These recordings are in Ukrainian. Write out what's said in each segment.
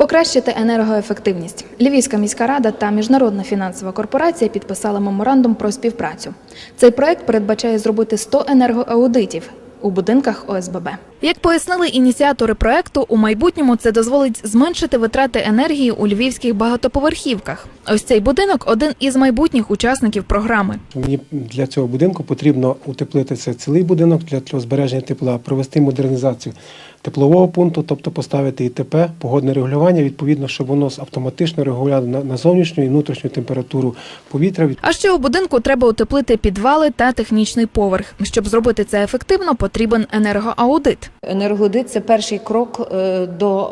Покращити енергоефективність. Львівська міська рада та міжнародна фінансова корпорація підписали меморандум про співпрацю. Цей проект передбачає зробити 100 енергоаудитів у будинках ОСББ. Як пояснили ініціатори проекту, у майбутньому це дозволить зменшити витрати енергії у львівських багатоповерхівках. Ось цей будинок один із майбутніх учасників програми. Мені для цього будинку потрібно утеплити це цілий будинок для, збереження тепла, провести модернізацію теплового пункту, тобто поставити ІТП, погодне регулювання, відповідно, щоб воно автоматично регулювало на, на зовнішню і внутрішню температуру повітря. А ще у будинку треба утеплити підвали та технічний поверх. Щоб зробити це ефективно, потрібен енергоаудит. Енергоаудит – це перший крок е, до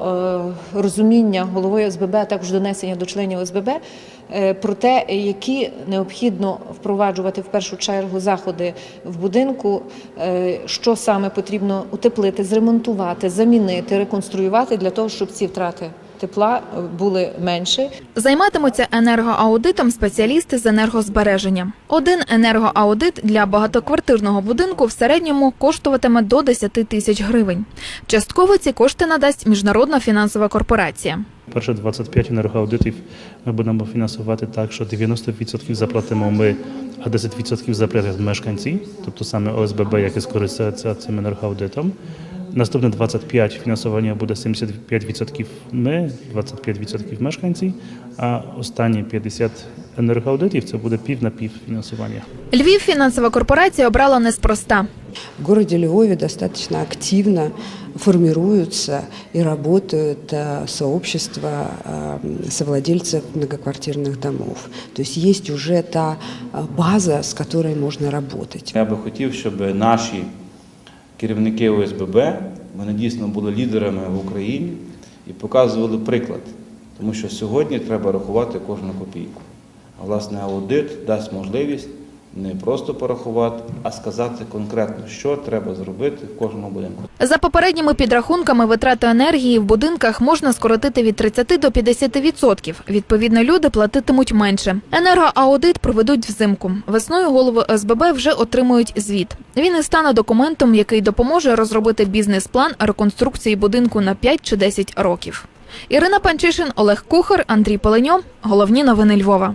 е, розуміння головою ОСББ, а також донесення до членів ОСББ е, про те, які необхідно впроваджувати в першу чергу заходи в будинку, що саме потрібно утеплити, зремонтувати, замінити, реконструювати для того, щоб ці втрати тепла е, були менші. Займатимуться енергоаудитом спеціалісти з енергозбереження. Один енергоаудит для багатоквартирного будинку в середньому коштуватиме до 10 тисяч гривень. Частково ці кошти надасть міжнародна фінансова корпорація. Перші 25 енергоаудитів ми будемо фінансувати так, що 90% заплатимо ми, а 10% заплатять мешканці, тобто саме ОСББ, які скористаються цим енергоаудитом. Наступне 25 фінансування буде 75% ми, 25% мешканці, а останні 50 енергоаудитів це буде пів на пів фінансування. Львів фінансова корпорація обрала неспроста. В городе Львове достаточно активно формируются и работают э, сообщества э, совладельцев многоквартирных домов. То есть есть уже та э, база, с которой можно работать. Я би хотів, щоб наші керівники ОСББ вони дійсно були лідерами в Україні і показували приклад, тому що сьогодні треба рахувати кожну копійку. А власне аудит дасть можливість не просто порахувати, а сказати конкретно, що треба зробити в кожному будинку. За попередніми підрахунками, витрати енергії в будинках можна скоротити від 30 до 50%. Відповідно, люди платитимуть менше. Енергоаудит проведуть взимку. Весною голови СББ вже отримують звіт. Він і стане документом, який допоможе розробити бізнес-план реконструкції будинку на 5 чи 10 років. Ірина Панчишин, Олег Кухар, Андрій Поленьо. Головні новини Львова.